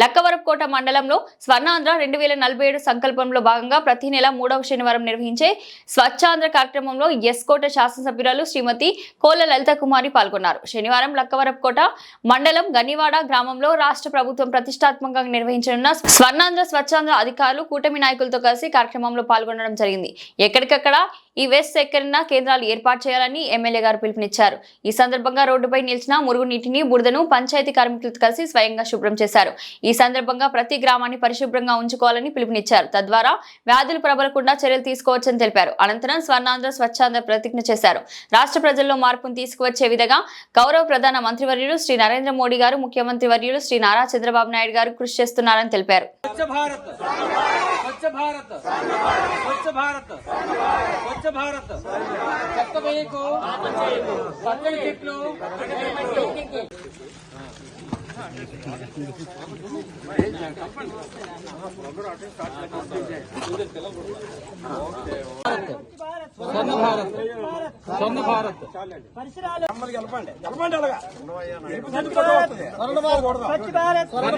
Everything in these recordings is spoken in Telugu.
లక్కవరపుకోట మండలంలో స్వర్ణాంధ్ర రెండు వేల నలభై ఏడు సంకల్పంలో భాగంగా ప్రతి నెల మూడవ శనివారం నిర్వహించే స్వచ్ఛాంధ్ర కార్యక్రమంలో ఎస్కోట శాసనసభ్యురాలు శ్రీమతి కోల లలిత కుమారి పాల్గొన్నారు. శనివారం లక్కవరపుకోట మండలం గనివాడ గ్రామంలో రాష్ట్ర ప్రభుత్వం ప్రతిష్టాత్మకంగా నిర్వహించనున్న స్వర్ణాంధ్ర స్వచ్ఛాంధ్ర అధికారులు కూటమి నాయకులతో కలిసి కార్యక్రమంలో పాల్గొనడం జరిగింది. ఎక్కడికక్కడ ఈ వేస్ట్ సేకరణ కేంద్రాలు ఏర్పాటు చేయాలని ఎమ్మెల్యే గారు పిలుపునిచ్చారు. ఈ సందర్భంగా రోడ్డుపై నిలిచిన మురుగునీటిని బురదను పంచాయతీ కార్మికులతో కలిసి స్వయంగా శుభ్రం చేశారు. ఈ సందర్భంగా ప్రతి గ్రామాన్ని పరిశుభ్రంగా ఉంచుకోవాలని పిలుపునిచ్చారు. తద్వారా వ్యాధులు ప్రబలకుండా చర్యలు తీసుకోవచ్చని తెలిపారు. అనంతరం స్వర్ణాంధ్ర స్వచ్ఛాంధ్ర ప్రతిజ్ఞ చేశారు. రాష్ట్ర ప్రజల్లో మార్పును తీసుకువచ్చే విధంగా గౌరవ ప్రధాన మంత్రివర్యులు శ్రీ నరేంద్ర మోడీ గారు ముఖ్యమంత్రి వర్యులు శ్రీ నారా చంద్రబాబు నాయుడు గారు కృషి చేస్తున్నారని తెలిపారు. స్వచ్ఛ భారత్! స్వచ్ఛ భారత్! స్వచ్ఛ భారత్! స్వచ్ఛ భారత్. చెత్త వేయకు పచ్చడి చెట్లు స్వర్ణ భారత్ స్వర్ణ భారత్ స్వర్ణ భారత్ స్వర్ణ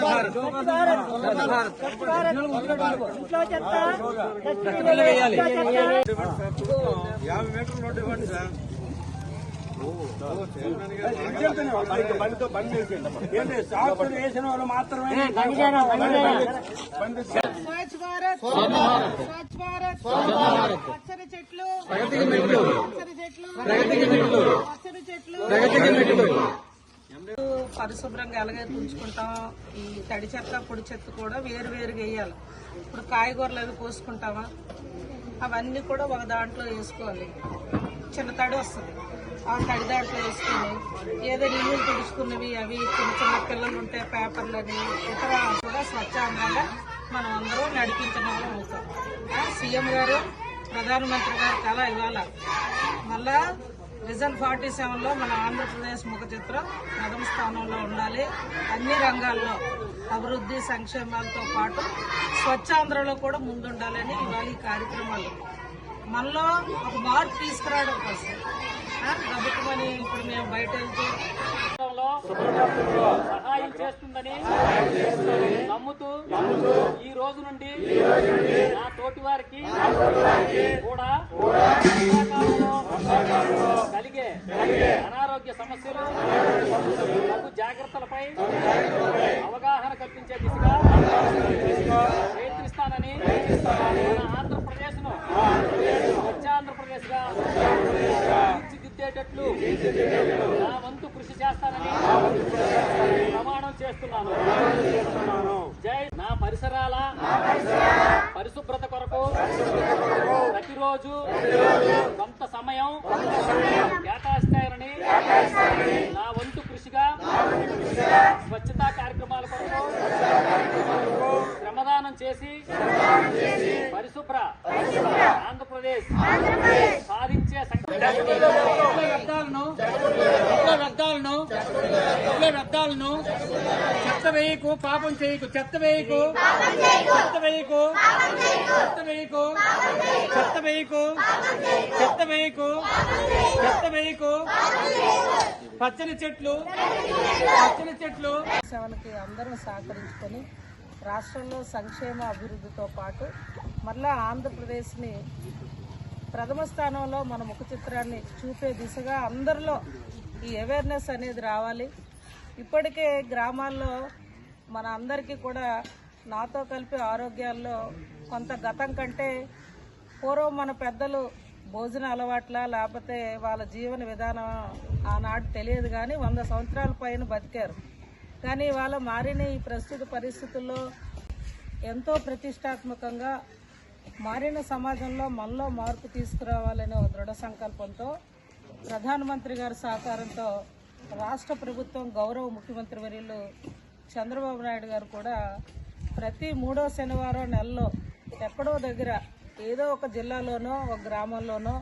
భారత్ స్వర్ణ భారత్ చెత్తలు వేయాలి యాభై మీటర్లు రోడ్డు ఇవ్వండి సార్ బండితో బండి ఏంటి వేసిన వాళ్ళు మాత్రమే స్వచ్ఛ భారత్ స్వచ్ఛ భారత్ పచ్చని చెట్లు పచ్చని చెట్లు పచ్చని చెట్లు పరిశుభ్రంగా ఎలాగే ఉంచుకుంటాం ఈ తడి చెత్త పొడి చెత్త కూడా వేరు వేరుగా వేయాలి. ఇప్పుడు కాయగూరలు అవి కోసుకుంటామా? అవన్నీ కూడా ఒక దాంట్లో వేసుకోవాలి. చిన్న తడి వస్తుంది. ఆ తడి దాంట్లో వేసుకుని ఏదో నీళ్ళు తుడుచుకున్నవి అవి చిన్న చిన్న పిల్లలు ఉంటే పేపర్లు అని ఇతర కూడా స్వచ్ఛందంగా మనం అందరూ నడిపించిన అవుతాం సీఎం గారు ప్రధానమంత్రి గారు చాలా ఇవాళ. మళ్ళా విజన్ ఫార్టీ సెవెన్లో మన ఆంధ్రప్రదేశ్ ముఖ చిత్రం ప్రథమ స్థానంలో ఉండాలి. అన్ని రంగాల్లో అభివృద్ధి సంక్షేమాలతో పాటు స్వచ్ఛాంధ్రలో కూడా ముందుండాలని ఇవాళ ఈ కార్యక్రమాలు. మనలో ఒక మార్పు తీసుకురావడం కోసం ప్రభుత్వమని ఇప్పుడు మేము బయట సహాయం చేస్తుందని నమ్ముతూ ఈ రోజు నుండి నా తోటి వారికి కూడా కలిగే అనారోగ్య సమస్యలు జాగ్రత్తలపై అవగాహన కల్పించే దిశగా ప్రయత్నిస్తానని మన ఆంధ్రప్రదేశ్ను స్వచ్ఛాంధ్రప్రదేశ్గా తీర్చిదిద్దేటట్లు నా వంతు కృషి చేస్తానని ప్రమాణం చేస్తున్నాను. జై నా పరిసరాల పరిశుభ్రత కొరకు ప్రతిరోజు కొంత సమయం కేటాయిస్తానని నా వంతు కృషిగా స్వచ్ఛతా కార్యక్రమాల కొరకు శ్రమదానం చేసి పరిశుభ్ర ఆంధ్రప్రదేశ్ వేయకు పాపం చేయకు చెత్త వేయకు. చెత్త వేయకు. చెత్త వేయకు. చెత్త వేయకు. చెత్త వేయకు. చెత్త వేయకు. పచ్చని చెట్లు. పచ్చని చెట్లు. సేవలకి అందరం సహకరించుకొని రాష్ట్రంలో సంక్షేమ అభివృద్ధితో పాటు మళ్ళా ఆంధ్రప్రదేశ్ని ప్రథమ స్థానంలో మన ముఖ చిత్రాన్ని చూపే దిశగా అందరిలో ఈ అవేర్నెస్ అనేది రావాలి. ఇప్పటికే గ్రామాల్లో మన అందరికీ కూడా నాతో కలిపి ఆరోగ్యాల్లో కొంత గతం కంటే పూర్వం మన పెద్దలు భోజన అలవాట్ల లేకపోతే వాళ్ళ జీవన విధానం ఆనాడు తెలియదు కానీ వంద సంవత్సరాల పైన బతికారు. కానీ వాళ్ళ మారిన ఈ ప్రస్తుత పరిస్థితుల్లో ఎంతో ప్రతిష్టాత్మకంగా మారిన సమాజంలో మనలో మార్పు తీసుకురావాలనే దృఢ సంకల్పంతో ప్రధానమంత్రి గారి సహకారంతో రాష్ట్ర ప్రభుత్వం గౌరవ ముఖ్యమంత్రి వర్యులు చంద్రబాబు నాయుడు గారు కూడా ప్రతి మూడో శనివారం నెలలో ఎక్కడో దగ్గర ఏదో ఒక జిల్లాలోనో ఒక గ్రామంలోనో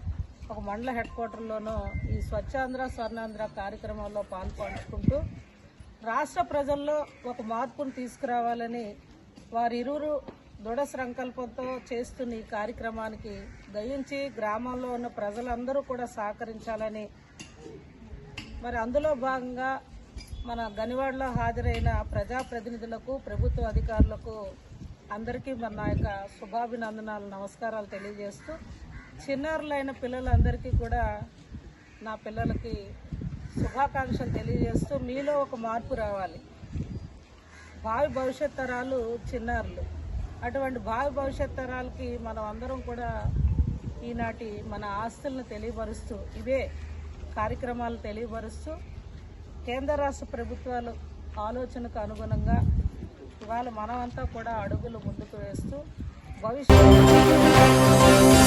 ఒక మండల హెడ్ క్వార్టర్లోనో ఈ స్వచ్ఛాంధ్ర స్వర్ణాంధ్ర కార్యక్రమంలో పాల్పంచుకుంటూ రాష్ట్ర ప్రజల్లో ఒక మార్పును తీసుకురావాలని వారిరువురు దృఢ సంకల్పంతో చేస్తున్న ఈ కార్యక్రమానికి దయించి గ్రామంలో ఉన్న ప్రజలందరూ కూడా సహకరించాలని మరి అందులో భాగంగా మన గనివాడలో హాజరైన ప్రజాప్రతినిధులకు ప్రభుత్వ అధికారులకు అందరికీ మన యొక్క శుభాభినందనాలు నమస్కారాలు తెలియజేస్తూ చిన్నారులైన పిల్లలందరికీ కూడా నా పిల్లలకి శుభాకాంక్షలు తెలియజేస్తూ మీలో ఒక మార్పు రావాలి. భావి భవిష్యత్ తరాలు చిన్నారులు. అటువంటి భావి భవిష్యత్ తరాలకి మనం అందరం కూడా ఈనాటి మన ఆస్తులను తెలియపరుస్తూ ఇవే కార్యక్రమాలు తెలియపరుస్తూ కేంద్ర రాష్ట్ర ప్రభుత్వాలు ఆలోచనకు అనుగుణంగా ఇవాళ మనమంతా కూడా అడుగులు ముందుకు వేస్తూ భవిష్యత్తు